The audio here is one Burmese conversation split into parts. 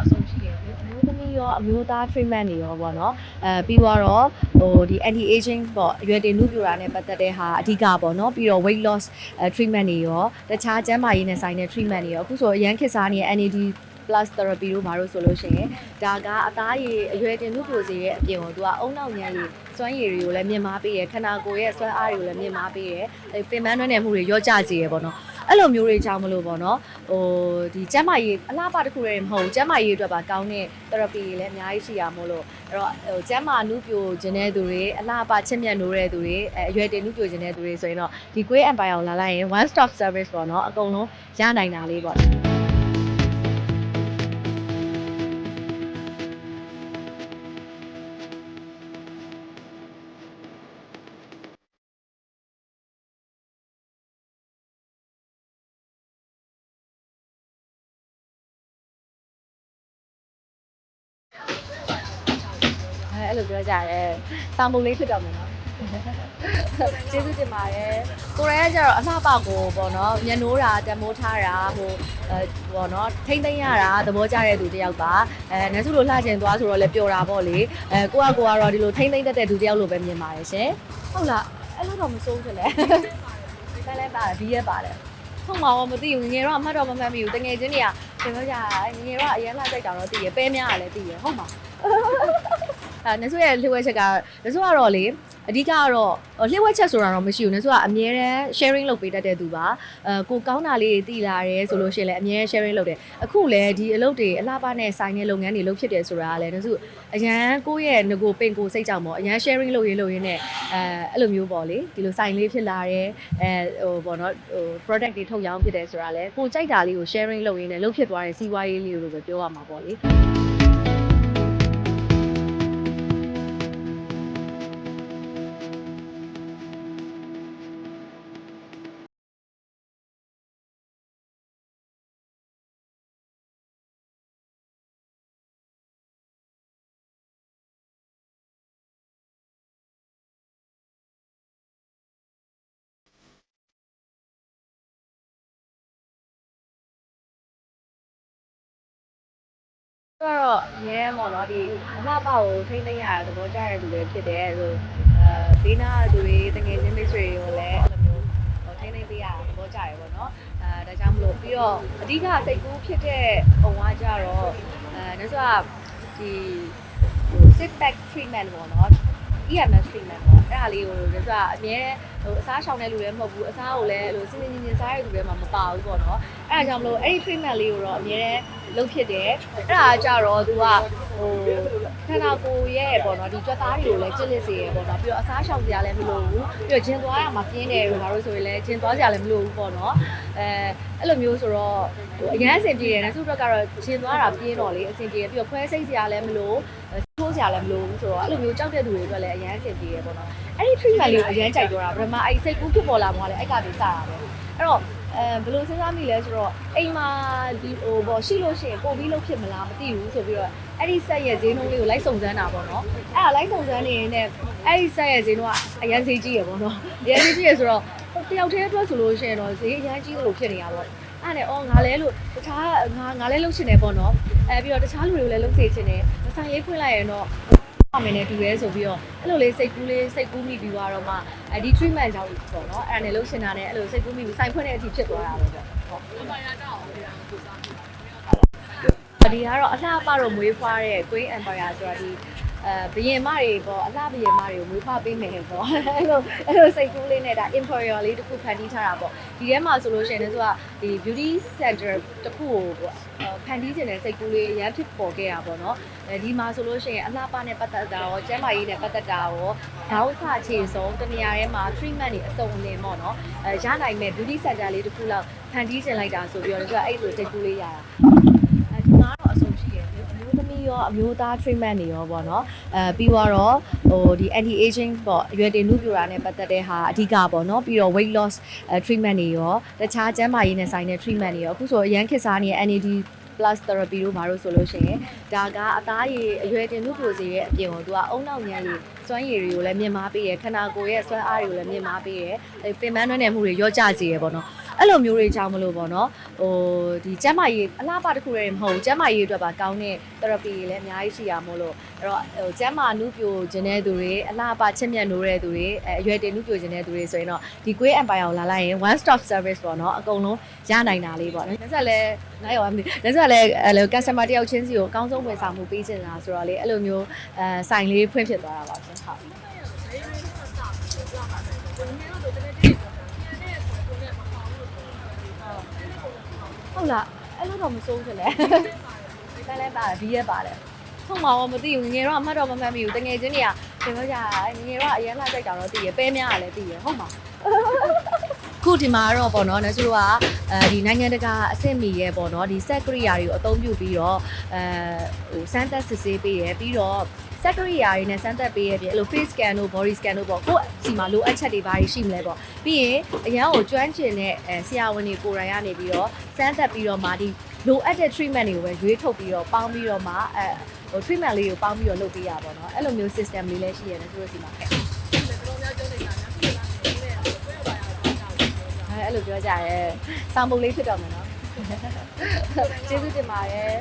အဆုံးရှိတယ်လေအမျိုးသမီးရောအမျိုးသား treatment တွေရောပေါ့နော်အဲပြီးတော့ဟိုဒီ anti aging ပေါ့အရွယ်တင်နုပြူတာနဲ့ပတ်သက်တဲ့ဟာအဓိကပေါ့နော်ပြီးတော့ weight loss အဲ treatment တွေရောတခြားကျန်းမာရေးနဲ့ဆိုင်တဲ့ treatment တွေရောအခုဆိုအရန်ခေတ်စားနေတဲ့ NAD plus therapy တို့ဘာလို့ဆိုလို့ရှိရင်ဒါကအသားရည်အရွယ်တင်နုပြိုစေရဲ့အပြင်ကိုသူကအုံနောက်ညံ့ရည်စွမ်းရည်တွေကိုလည်းမြင့်မားပေးရယ်ခန္ဓာကိုယ်ရဲ့စွမ်းအားတွေကိုလည်းမြင့်မားပေးရယ်အဲပင်ပန်းနှွမ်းနယ်မှုတွေရော့ကျစေရယ်ပေါ့နော် အဲ့လိုမျိုးတွေကြောင့်မလို့ပေါ့နော်ဟိုဒီကျန်းမာရေးအလားပါတစ်ခုတည်းမဟုတ်ဘူးကျန်းမာရေးအတွက်ပါကောင်းတဲ့ therapy တွေလည်းအများကြီးရှိရမို့လို့အဲ့တော့ဟိုကျန်းမာနုပြိုခြင်းတဲ့သူတွေအလားပါချစ်မြတ်နိုးတဲ့သူတွေအဲအရွယ်တင်နုပြိုခြင်းတဲ့သူတွေဆိုရင်တော့ဒီ Quay Empire ကိုလာလိုက်ရင် one stop service ပေါ့နော်အကုန်လုံးရနိုင်တာလေးပေါ့ အဲအဲ့လိုပြောကြရဲစာမုံလေးဖြစ်တော့မယ်နော်ကျေးဇူးတင်ပါတယ်ကိုရဲကကျတော့အလှပကိုပေါ့နော်ညနိုးတာတမိုးထားတာဟိုအဲပေါ့နော်ထိမ့်သိမ့်ရတာသဘောကျတဲ့သူတစ်ယောက်ပါအဲနတ်စုလိုလှကျင်သွားဆိုတော့လည်းပျော်တာပေါ့လေအဲကိုကကိုကတော့ဒီလိုထိမ့်သိမ့်တတ်တဲ့သူတစ်ယောက်လိုပဲမြင်ပါတယ်ရှင်ဟုတ်လားအဲ့လိုတော့မစိုးဖြစ်လဲပန်းလဲပါတယ်ဒီရက်ပါတယ်ဟုတ်မှာတော့မသိဘူးငယ်ငယ်တော့အမှတ်တော့မမှတ်မိဘူးတငယ်ချင်းတွေကသင်ပြောကြငယ်ငယ်တော့အရင်လှကြိုက်တာတော့သိရပဲများကလည်းသိရဟုတ်မှာ အဲနဆုရဲ့လျှို့ဝှက်ချက်ကနဆုကတော့လေအဓိကကတော့လျှို့ဝှက်ချက်ဆိုတာတော့မရှိဘူးနဆုကအမြဲတမ်း sharing လုပ်ပေးတတ်တဲ့သူပါအဲကိုကောင်းတာလေးတွေတည်လာတယ်ဆိုလို့ရှိရင်လည်းအမြဲ sharing လုပ်တယ်အခုလည်းဒီအလုပ်တွေအလားပါနဲ့ဆိုင်တဲ့လုပ်ငန်းတွေလုပ်ဖြစ်တယ်ဆိုတာကလည်းနဆုအရန်ကိုယ့်ရဲ့ငကိုပင်ကိုစိတ်ကြောင့်ပေါ့အရန် sharing လုပ်ရေးလုပ်ရင်းနဲ့အဲအဲ့လိုမျိုးပေါ့လေဒီလိုဆိုင်လေးဖြစ်လာတယ်အဲဟိုပေါ့နော်ဟို product တွေထုတ်ရောင်းဖြစ်တယ်ဆိုတာလည်းကိုကြိုက်တာလေးကို sharing လုပ်ရင်းနဲ့လုပ်ဖြစ်သွားတဲ့စီးပွားရေးလေးလို့ပဲပြောရမှာပေါ့လေ ကတော့ရဲပေါ့နော်ဒီအလှပကိုထိမ့်သိမ့်ရတဲ့သဘောကျတဲ့သူတွေဖြစ်တယ်ဆိုအဲဒေးနာသူတွေတငယ်ချင်းမိတ်ဆွေတွေကိုလည်းအဲ့လိုမျိုးဟိုထိမ့်သိမ့်ပေးရတာသဘောကျတယ်ပေါ့နော်အဲဒါကြောင့်မလို့ပြီးတော့အဓိကစိတ်ကူးဖြစ်တဲ့ပုံကကြတော့အဲဒါဆိုဒီဟို sit back treatment ပေါ့နော် EMS treatment ပေါ့အဲ့ဒါလေးကိုဒါဆိုအမြဲဟိုအစားရှောင်တဲ့လူလည်းမဟုတ်ဘူးအစားကိုလည်းဟိုစင်းစင်းချင်းချင်းစားရတဲ့လူတွေမှမပါဘူးပေါ့နော်အဲ့ဒါကြောင့်မလို့အဲ့ဒီ treatment လေးကိုတော့အမြဲ လုပ်ဖြစ်တယ်အဲ့ဒါကြတော့သူကဟိုခန္ဓာကိုယ်ရဲ့ပေါ့နော်ဒီကြွက်သားတွေကိုလည်းကျစ်လစ်စေရပေါ့နော်ပြီးတော့အစားရှောင်စရာလည်းမလိုဘူးပြီးတော့ဂျင်သွားရမှာပြင်းတယ်လို့ငါတို့ဆိုရင်လည်းဂျင်သွားစရာလည်းမလိုဘူးပေါ့နော်အဲအဲ့လိုမျိုးဆိုတော့ဟိုအရန်အဆင်ပြေတယ်နဲ့သူ့ဘက်ကတော့ဂျင်သွားတာပြင်းတော့လေအဆင်ပြေတယ်ပြီးတော့ခွဲစိတ်စရာလည်းမလိုထိုးစရာလည်းမလိုဘူးဆိုတော့အဲ့လိုမျိုးကြောက်တဲ့သူတွေအတွက်လည်းအရန်အဆင်ပြေတယ်ပေါ့နော်အဲ့ဒီ treatment လေးကိုအရန်ကြိုက်တော့တာဗြဟ္မာအဲ့စိတ်ကူးဖြစ်ပေါ်လာမှလည်းအဲ့ကတည်းစတာပဲအဲ့တော့ အဲဘယ်လိုစဉ်းစားမိလဲဆိုတော့အိမ်မှာဒီဟိုပေါ့ရှိလို့ရှိရင်ပို့ပြီးလုပ်ဖြစ်မလားမသိဘူးဆိုပြီးတော့အဲ့ဒီဆက်ရဲ့ဈေးနှုန်းလေးကိုလိုက်စုံစမ်းတာပေါ့နော်အဲ့ဒါလိုက်စုံစမ်းနေရင်လည်းအဲ့ဒီဆက်ရဲ့ဈေးနှုန်းကအရန်ဈေးကြီးရပေါ့နော်အရန်ဈေးကြီးရဆိုတော့တယောက်တည်းအတွက်ဆိုလို့ရှိရင်တော့ဈေးအရန်ကြီးလို့ဖြစ်နေတာပေါ့အဲ့နဲ့အော်ငါလဲလို့တခြားငါငါလဲလုပ်ချင်တယ်ပေါ့နော်အဲပြီးတော့တခြားလူတွေကိုလည်းလုပ်စေချင်တယ်ဆိုင်ရေးဖွင့်လိုက်ရင်တော့ အမေနဲ့တူရဲဆိုပြီးတော့အဲ့လိုလေးစိတ်ကူးလေးစိတ်ကူးမိပြီးသွားတော့မှအဲဒီ treatment ကြောင့်ပေါ့နော်အဲ့ဒါနဲ့လှုပ်ရှင်တာနဲ့အဲ့လိုစိတ်ကူးမိပြီးစိုင်ဖွင့်တဲ့အထိဖြစ်သွားတာပဲပေါ့ဟုတ်ဒီကတော့အလှပတော့မွေးဖွားတဲ့ Queen Empire ဆိုတာဒီအဲ ဘယင်မတွေပေါ့အလှဘယင်မတွေကိုမွေးဖွားပေးမယ်ပေါ့အဲ့လိုအဲ့လိုစိတ်ကူးလေးနဲ့ဒါ Empire လေးတစ်ခုဖန်တီးထားတာပေါ့ဒီထဲမှာဆိုလို့ရှိရင်လည်းသူကဒီ beauty center တစ်ခုကိုပေါ့ဖန်တီးခြင်းနဲ့စိတ်ကူးလေးအရန်ဖြစ်ပေါ်ခဲ့တာပေါ့နော်အဲဒီမှာဆိုလို့ရှိရင်အလှပနဲ့ပတ်သက်တာရောကျန်းမာရေးနဲ့ပတ်သက်တာရောခေါင်းစခြေဆုံးတနေရာထဲမှာ treatment တွေအစုံအလင်ပေါ့နော်အဲရနိုင်မဲ့ beauty center လေးတစ်ခုလောက်ဖန်တီးခြင်းလိုက်တာဆိုပြီးတော့သူကအဲ့လိုစိတ်ကူးလေးရတာအဲဒီမှာတော့အဆုံးရှိတယ်လေအ မျိုးသမီးရောအမျိုးသား treatment တွေရောပေါ့နော်အဲပြီးတော့ဟိုဒီ anti aging ပေါ့အရွယ်တင်နုပြူတာနဲ့ပတ်သက်တဲ့ဟာအဓိကပေါ့နော်ပြီးတော့ weight loss အဲ treatment တွေရောတခြားကျန်းမာရေးနဲ့ဆိုင်တဲ့ treatment တွေရောအခုဆိုအရန်ခေတ်စားနေတဲ့ NAD plus therapy တို့ဘာလို့ဆိုလို့ရှိရင်ဒါကအသားရည်အရွယ်တင်နုပြိုစေရဲ့အပြင်ကိုသူကအုံနောက်ညံ့ရည်စွမ်းရည်တွေကိုလည်းမြင့်မားပေးရယ်ခန္ဓာကိုယ်ရဲ့စွမ်းအားတွေကိုလည်းမြင့်မားပေးရယ်အဲပင်ပန်းနှွမ်းနယ်မှုတွေရော့ကျစေရယ်ပေါ့နော် အဲ့လိုမျိုးတွေကြောင့်မလို့ပေါ့နော်ဟိုဒီကျန်းမာရေးအလားပါတစ်ခုတည်းမဟုတ်ဘူးကျန်းမာရေးအတွက်ပါကောင်းတဲ့ therapy တွေလည်းအများကြီးရှိရမို့လို့အဲ့တော့ဟိုကျန်းမာနုပြိုခြင်းတဲ့သူတွေအလားပါချစ်မြတ်နိုးတဲ့သူတွေအဲအရွယ်တင်နုပြိုခြင်းတဲ့သူတွေဆိုရင်တော့ဒီ Quay Empire ကိုလာလိုက်ရင် one stop service ပေါ့နော်အကုန်လုံးရနိုင်တာလေးပေါ့နော်ဒါဆိုလည်းနိုင်ရောမသိဒါဆိုလည်းအဲ့လို customer တယောက်ချင်းစီကိုအကောင်းဆုံးဝန်ဆောင်မှုပေးချင်တာဆိုတော့လေအဲ့လိုမျိုးအဲဆိုင်လေးဖွင့်ဖြစ်သွားတာပါရှင်ဟုတ် ဟုတ်လားအဲ့လိုတော့မစိုးချင်လဲပန်းလဲပါတယ်ဘီးရဲပါတယ်ဟုတ်မှာတော့မသိဘူးငယ်တော့အမှတ်တော့မမှတ်မိဘူးတငယ်ချင်းတွေကသင်လို့ကြငယ်တော့အရင်လှကြိုက်တာတော့သိရပဲများကလည်းသိရဟုတ်မှာခုဒီမှာတော့ပေါ့နော်နဆူကအဲဒီနိုင်ငံတကာအဆင့်မီရဲ့ပေါ့နော်ဒီ set ကရိယာတွေကိုအသုံးပြုပြီးတော့အဲဟိုစမ်းသပ်စစ်ဆေးပေးရပြီးတော့ စက်ကရိယာတွေနဲ့စမ်းသပ်ပေးရပြီအဲ့လို face scan တို့ body scan တို့ပေါ့ကိုယ့်စီမှာလိုအပ်ချက်တွေဘာတွေရှိမလဲပေါ့ပြီးရင်အရန်ကိုကျွမ်းကျင်တဲ့ဆရာဝန်တွေကိုယ်တိုင်ကနေပြီးတော့စမ်းသပ်ပြီးတော့မှဒီလိုအပ်တဲ့ treatment တွေကိုပဲရွေးထုတ်ပြီးတော့ပေါင်းပြီးတော့မှအဲဟို treatment လေးကိုပေါင်းပြီးတော့လုပ်ပေးရပါတော့အဲ့လိုမျိုး system လေးလည်းရှိရတယ်သူတို့စီမှာခဲ့အဲ့လိုပြောကြရဲစောင်းပုံလေးဖြစ်တော့မယ်နော်ကျေးဇူးတင်ပါတယ်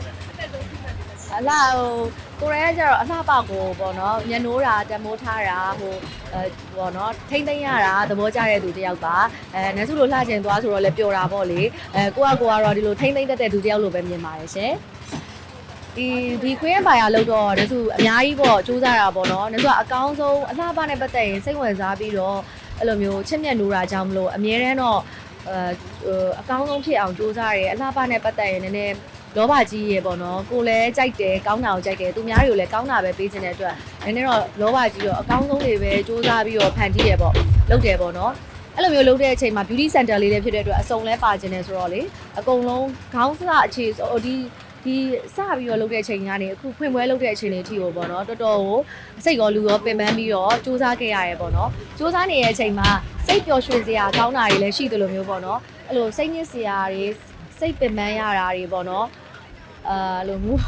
အလားဟိုကိုရဲကကျတော့အလှပကိုပေါ့နော်ညနိုးတာတမိုးထားတာဟိုအဲပေါ့နော်ထိမ့်သိမ့်ရတာသဘောကျတဲ့သူတယောက်ပါအဲနတ်စုလိုလှကျင်သွားဆိုတော့လည်းပျော်တာပေါ့လေအဲကိုကကိုကတော့ဒီလိုထိမ့်သိမ့်တတ်တဲ့သူတယောက်လိုပဲမြင်ပါတယ်ရှင်ဒီဒီခွေးရပါရလို့တော့နတ်စုအများကြီးပေါ့စူးစမ်းတာပေါ့နော်နတ်စုကအကောင်းဆုံးအလှပနဲ့ပတ်သက်ရင်စိတ်ဝင်စားပြီးတော့အဲ့လိုမျိုးချစ်မြတ်နိုးတာကြောင့်မလို့အမြဲတမ်းတော့အဲအကောင်းဆုံးဖြစ်အောင်စူးစမ်းရဲအလှပနဲ့ပတ်သက်ရင်နည်းနည်း လောဘကြီးရေပေါ့နော်ကိုလည်းကြိုက်တယ်ကောင်းတာကိုကြိုက်တယ်သူများတွေကိုလည်းကောင်းတာပဲပေးချင်တဲ့အတွက်နည်းနည်းတော့လောဘကြီးတော့အကောင်းဆုံးတွေပဲစူးစမ်းပြီးတော့ဖန်တီးရပေါ့လုပ်တယ်ပေါ့နော်အဲ့လိုမျိုးလုပ်တဲ့အချိန်မှာ beauty center လေးလည်းဖြစ်တဲ့အတွက်အစုံလဲပါခြင်းတယ်ဆိုတော့လေအကုန်လုံးခေါင်းစအခြေဟိုဒီဒီစပြီးတော့လုပ်တဲ့အချိန်ကနေအခုဖွင့်ပွဲလုပ်တဲ့အချိန်လေးအထိကိုပေါ့နော်တော်တော်ကိုစိတ်ရောလူရောပင်ပန်းပြီးတော့စူးစမ်းခဲ့ရရဲပေါ့နော်စူးစမ်းနေတဲ့အချိန်မှာစိတ်ပျော်ရွှင်စရာကောင်းတာတွေလည်းရှိတယ်လို့မျိုးပေါ့နော်အဲ့လိုစိတ်ညစ်စရာတွေစိတ်ပင်ပန်းရတာတွေပေါ့နော် အာလိုမျိုး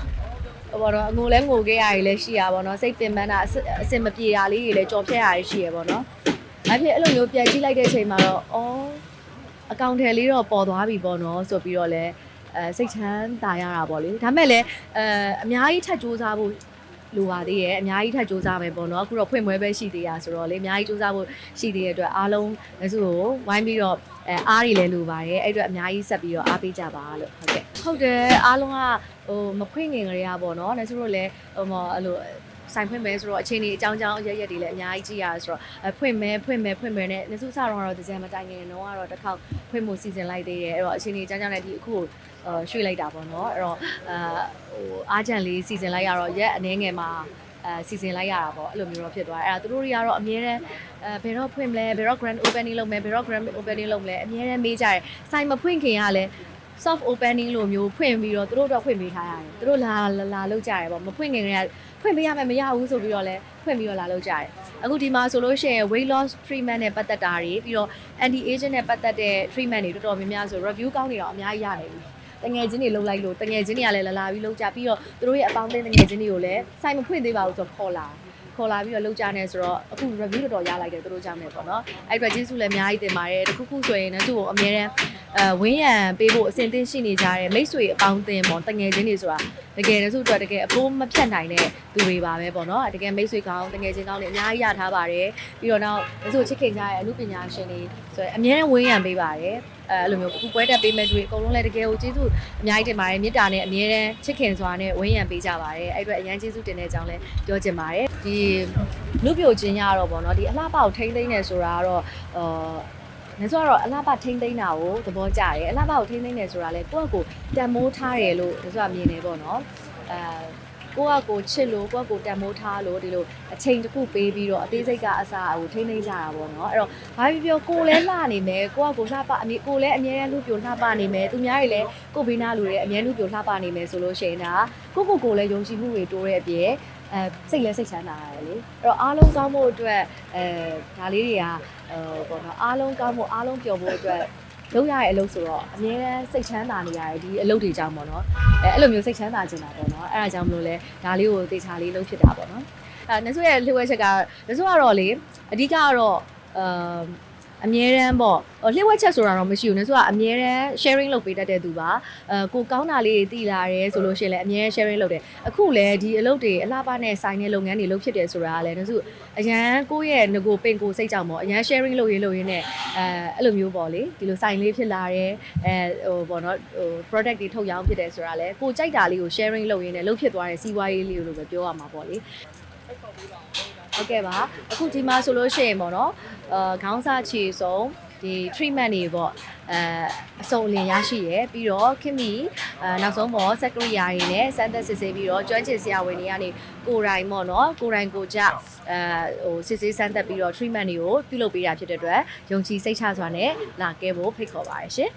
ဘောတော့ငိုလဲငိုခဲ့ရည်လည်းရှိရပါတော့စိတ်ပင်ပန်းတာအစစ်အစင်မပြေတာလေးတွေလည်းကြော်ဖြတ်ရည်ရှိရပါတော့။အဲ့ဖြစ်အဲ့လိုမျိုးပြန်ကြည့်လိုက်တဲ့အချိန်မှာတော့အော်အကောင့်ထဲလေးတော့ပေါ်သွားပြီပေါ့နော်ဆိုပြီးတော့လည်းအဲစိတ်ချမ်းသာရတာပေါ့လေ။ဒါမဲ့လည်းအဲအများကြီးထပ်စူးစမ်းဖို့ လိုပါသေးရဲ့အများကြီးထပ်စူးစမ်းမယ်ပေါ့နော်အခုတော့ဖွင့်ပွဲပဲရှိသေးရဆိုတော့လေအများကြီးစူးစမ်းဖို့ရှိသေးတဲ့အတွက်အားလုံးလက်စုကိုဝိုင်းပြီးတော့အဲအားတွေလည်းလိုပါတယ်အဲ့အတွက်အများကြီးဆက်ပြီးတော့အားပေးကြပါလို့ဟုတ်ကဲ့ဟုတ်တယ်အားလုံးကဟိုမဖွင့်ငင်ကြရပါတော့လက်စုတို့လည်းဟိုမအဲ့လို ဆိုင်ဖွင့်မယ်ဆိုတော့အချိန်ကြီးအကြောင်းကြောင်းအရရက်တွေလည်းအများကြီးကြည့်ရဆိုတော့အဖွင့်မယ်ဖွင့်မယ်ဖွင့်မယ်နဲ့လက်စုစတော့တော့ဒီဇင်မတိုင်ငင်တော့ကတော့တစ်ခေါက်ဖွင့်မှုစီစဉ်လိုက်သေးတယ်အဲ့တော့အချိန်ကြီးအကြောင်းကြောင်းနဲ့ဒီအခုကိုရွှေ့လိုက်တာပေါ့နော်အဲ့တော့အာဟိုအားကြံလေးစီစဉ်လိုက်ရတော့ရက်အနေငယ်မှာအဲစီစဉ်လိုက်ရတာပေါ့အဲ့လိုမျိုးတော့ဖြစ်သွားတယ်အဲ့ဒါသူတို့တွေကတော့အမြဲတမ်းအဲဘယ်တော့ဖွင့်မလဲဘယ်တော့ grand opening လုပ်မယ်ဘယ်တော့ grand opening လုပ်မလဲအမြဲတမ်းမေးကြတယ်ဆိုင်မဖွင့်ခင်ကလည်း soft opening လို့မျိုးဖွင့်ပြီးတော့သူတို့တော့ဖွင့်ပေးထားရတယ်သူတို့လာလာလာလုပ်ကြရတယ်ပေါ့မဖွင့်ခင်ကဖွင့်ပေးရမယ်မရဘူးဆိုပြီးတော့လည်းဖွင့်ပြီးတော့လာလုပ်ကြတယ်အခုဒီမှာဆိုလို့ရှိရင် weight loss treatment နဲ့ပတ်သက်တာတွေပြီးတော့ anti aging နဲ့ပတ်သက်တဲ့ treatment တွေတော်တော်များများဆို review ကောင်းနေတော့အများကြီးရနေပြီတငယ်ချင်းတွေလှုပ်လိုက်လို့တငယ်ချင်းတွေကလည်းလာလာပြီးလှုပ်ကြပြီးတော့သူတို့ရဲ့အပေါင်းအသင်းတငယ်ချင်းတွေကိုလည်းစိုက်မဖွင့်သေးပါဘူးဆိုတော့ခေါ်လာခေါ်လာပြီးတော့လှုပ်ကြနေဆိုတော့အခု review တော်တော်ရလိုက်တယ်သူတို့ကြောင့်လည်းပေါ့နော်အဲ့အတွက်ကျေးဇူးလည်းအများကြီးတင်ပါတယ်တခုခုဆိုရင်လည်းသူ့ကိုအများတန်း အဲဝင်းရံပေးဖို့အဆင်သင့်ရှိနေကြတဲ့မိတ်ဆွေအပေါင်းအသင်းပေါ့တငယ်ချင်းတွေဆိုတာတကယ်လည်းသူ့အတွက်တကယ်အဖိုးမဖြတ်နိုင်တဲ့သူတွေပါပဲပေါ့နော်တကယ်မိတ်ဆွေကောင်းတငယ်ချင်းကောင်းတွေအများကြီးရထားပါတယ်ပြီးတော့နောက်သူ့ချစ်ခင်ကြရဲ့အမှုပညာရှင်တွေဆိုရင်အများနဲ့ဝင်းရံပေးပါတယ်အဲအဲ့လိုမျိုးအခုပွဲတက်ပေးမဲ့တွေအကုန်လုံးလည်းတကယ်ကိုကျေးဇူးအများကြီးတင်ပါတယ်မေတ္တာနဲ့အမြဲတမ်းချစ်ခင်စွာနဲ့ဝင်းရံပေးကြပါတယ်အဲ့အတွက်အရန်ကျေးဇူးတင်တဲ့အကြောင်းလည်းပြောချင်ပါတယ်ဒီလူပြိုခြင်းရတော့ဗောနော်ဒီအလှပကိုထိမ့်သိမ့်နေဆိုတာကတော့အာ နေဆိုတော့အလှပထိမ့်သိမ့်တာကိုသဘောကျတယ်အလှပကိုထိမ့်သိမ့်နေဆိုတာလေကိုယ့်ကိုတန်မိုးထားတယ်လို့နေဆိုမြင်နေပေါ့နော်အဲကိုယ့်အကိုချစ်လို့ကိုယ့်အကိုတန်မိုးထားလို့ဒီလိုအချိန်တစ်ခုပေးပြီးတော့အသေးစိတ်ကအစားအကိုထိမ့်သိမ့်ကြတာပေါ့နော်အဲ့တော့ဘာဖြစ်ပြောကိုလည်းလှနေမယ်ကိုယ့်အကိုလှပအမြကိုလည်းအမြဲတမ်းလူပြိုလှပနေမယ်သူများတွေလည်းကိုဘေးနာလူတွေအမြဲလူပြိုလှပနေမယ်ဆိုလို့ရှိရင်ဒါကိုကိုကိုလည်းယုံကြည်မှုတွေတိုးတဲ့အပြင် အဲစိတ်လည်းစိတ်ချမ်းသာရတယ်လေအဲ့တော့အားလုံးကောင်းဖို့အတွက်အဲဒါလေးတွေကဟိုပေါ့နော်အားလုံးကောင်းဖို့အားလုံးပျော်ဖို့အတွက်လုပ်ရတဲ့အလုပ်ဆိုတော့အများနဲ့စိတ်ချမ်းသာနေရတယ်ဒီအလုပ်တွေကြောင့်ပေါ့နော်အဲအဲ့လိုမျိုးစိတ်ချမ်းသာနေတာပေါ့နော်အဲ့ဒါကြောင့်မလို့လဲဒါလေးကိုတေချာလေးလုပ်ဖြစ်တာပေါ့နော်အဲနဆုရဲ့လှုပ်ဝဲချက်ကနဆုကတော့လေအဓိကကတော့အာ အမြဲတမ်းပေါ့ဟိုလျှို့ဝှက်ချက်ဆိုတာတော့မရှိဘူးနော်သူကအမြဲတမ်း sharing လုပ်ပေးတတ်တဲ့သူပါအဲကိုကောင်းတာလေးတွေတည်လာတယ်ဆိုလို့ရှိရင်လည်းအမြဲ sharing လုပ်တယ်အခုလည်းဒီအလုပ်တွေအလှပနဲ့ဆိုင်တဲ့လုပ်ငန်းတွေလုပ်ဖြစ်တယ်ဆိုတာကလည်းသူအရန်ကိုယ့်ရဲ့ငကိုပင်ကိုစိတ်ကြောင့်ပေါ့အရန် sharing လုပ်ရင်းလုပ်ရင်းနဲ့အဲအဲ့လိုမျိုးပေါ့လေဒီလိုဆိုင်လေးဖြစ်လာတယ်အဲဟိုပေါ့နော်ဟို product တွေထုတ်ရောင်းဖြစ်တယ်ဆိုတာလည်းကိုကြိုက်တာလေးကို sharing လုပ်ရင်းနဲ့လုပ်ဖြစ်သွားတဲ့စီးပွားရေးလေးလို့ပဲပြောရမှာပေါ့လေ ဟုတ်ကဲ့ပါအခုဒီမှာဆိုလို့ရှိရင်ပေါ့နော်အာခေါင်းစားချီဆုံးဒီ treatment တွေပေါ့အဲအစုံအလင်ရရှိရယ်ပြီးတော့ခင်မီအဲနောက်ဆုံးပေါ့ secretary တွေနဲ့စမ်းသက်စစ်ဆေးပြီးတော့ကျွမ်းကျင်ဆရာဝန်တွေကနေကိုယ်တိုင်ပေါ့နော်ကိုယ်တိုင်ကိုကြအဲဟိုစစ်ဆေးစမ်းသက်ပြီးတော့ treatment တွေကိုပြုလုပ်ပေးတာဖြစ်တဲ့အတွက်ယုံကြည်စိတ်ချစွာနဲ့လာကဲဖို့ဖိတ်ခေါ်ပါရရှင်